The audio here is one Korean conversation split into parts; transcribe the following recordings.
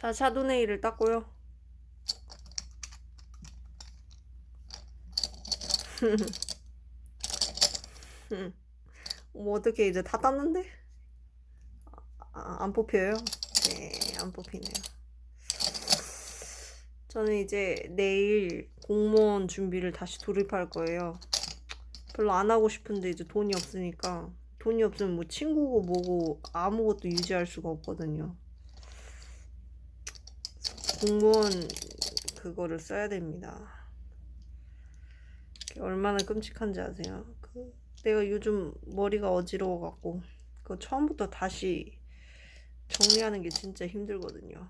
자, 샤도네이를 땄고요. 뭐 어떻게 이제 다 땄는데? 아, 안 뽑혀요? 네, 안 뽑히네요. 저는 이제 내일 공무원 준비를 다시 돌입할 거예요. 별로 안 하고 싶은데 이제 돈이 없으니까 돈이 없으면 뭐 친구고 뭐고 아무것도 유지할 수가 없거든요. 공무원 그거를 써야 됩니다. 얼마나 끔찍한지 아세요? 그 내가 요즘 머리가 어지러워 갖고 그 처음부터 다시 정리하는 게 진짜 힘들거든요.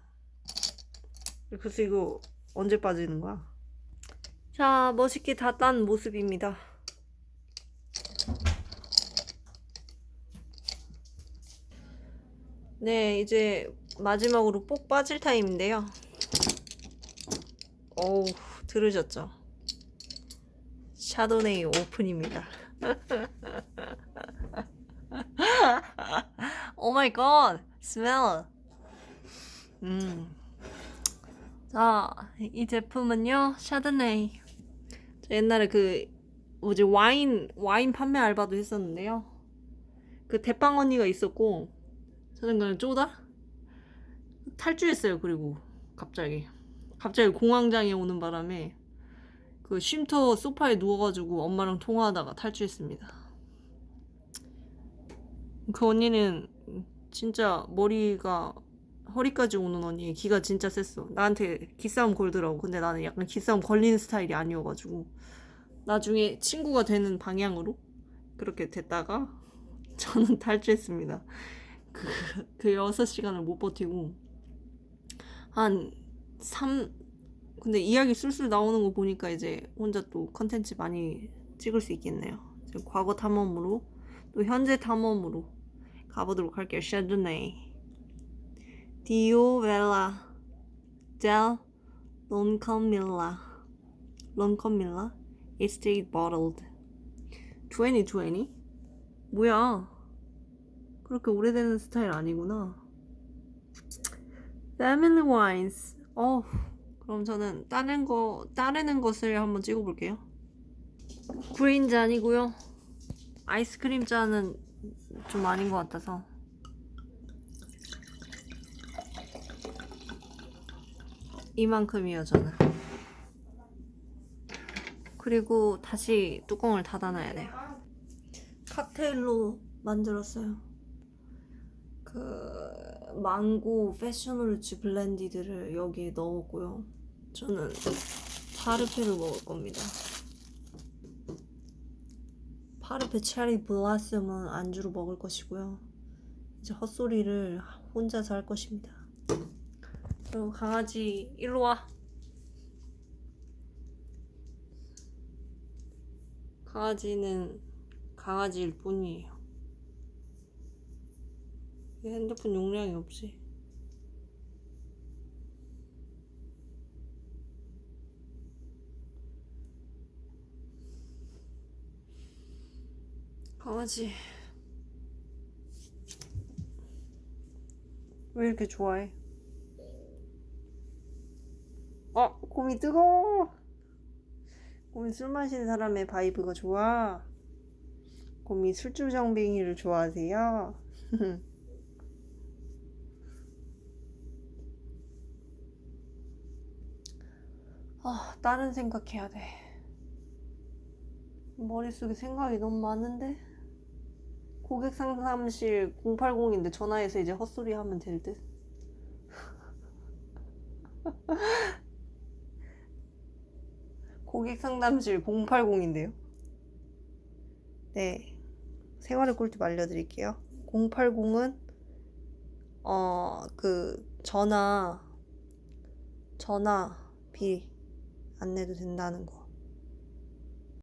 그래서 이거 언제 빠지는 거야? 자, 멋있게 다 딴 모습입니다. 네, 이제 마지막으로 뽁 빠질 타임인데요. 어우, 들으셨죠? 샤도네이 오픈입니다. 오 마이 갓, 스멜. 음. 자, 이 제품은요, 샤도네이. 저 옛날에 그 뭐지 와인 와인 판매 알바도 했었는데요. 그 대빵 언니가 있었고 저는 그냥 쪼다 탈주했어요. 그리고 갑자기 갑자기 공황장애 오는 바람에 그 쉼터 소파에 누워가지고 엄마랑 통화하다가 탈주했습니다. 그 언니는 진짜 머리가 허리까지 오는 언니 기가 진짜 셌어. 나한테 기싸움 걸더라고. 근데 나는 약간 기싸움 걸리는 스타일이 아니어가지고 나중에 친구가 되는 방향으로 그렇게 됐다가 저는 탈주했습니다. 그, 그 6시간을 못 버티고 한 3, 근데 이야기 술술 나오는 거 보니까 이제 혼자 또 컨텐츠 많이 찍을 수 있겠네요. 지금 과거 탐험으로 또 현재 탐험으로 가보도록 할게요. 샤드네이 디오벨라. 델 론컴밀라. 론컴밀라? It stayed bottled. 2020? 뭐야? 그렇게 오래되는 스타일 아니구나. Family Wines 어 그럼 저는 다른 거 따르는 것을 한번 찍어볼게요. 그린 잔이고요. 아이스크림 잔은 좀 아닌 것 같아서. 이만큼이요 저는. 그리고 다시 뚜껑을 닫아놔야 돼요. 칵테일로 만들었어요. 그 망고 패션루츠 블렌디드를 여기에 넣었고요 저는 파르페를 먹을 겁니다 파르페 체리 블라썸은 안주로 먹을 것이고요 이제 헛소리를 혼자서 할 것입니다 그리고 강아지 일로 와. 강아지는 강아지일 뿐이에요. 얘 핸드폰 용량이 없지. 강아지 왜 이렇게 좋아해? 어, 곰이 뜨거워. 곰이 술 마시는 사람의 바이브가 좋아. 곰이 술주정뱅이를 좋아하세요. 아, 다른 생각해야 돼. 머릿속에 생각이 너무 많은데? 고객 상담실 080인데 전화해서 이제 헛소리 하면 될 듯? 고객 상담실 080인데요. 네. 생활의 꿀팁 알려드릴게요. 080은, 어, 그, 전화, 전화, 비, 안 내도 된다는 거.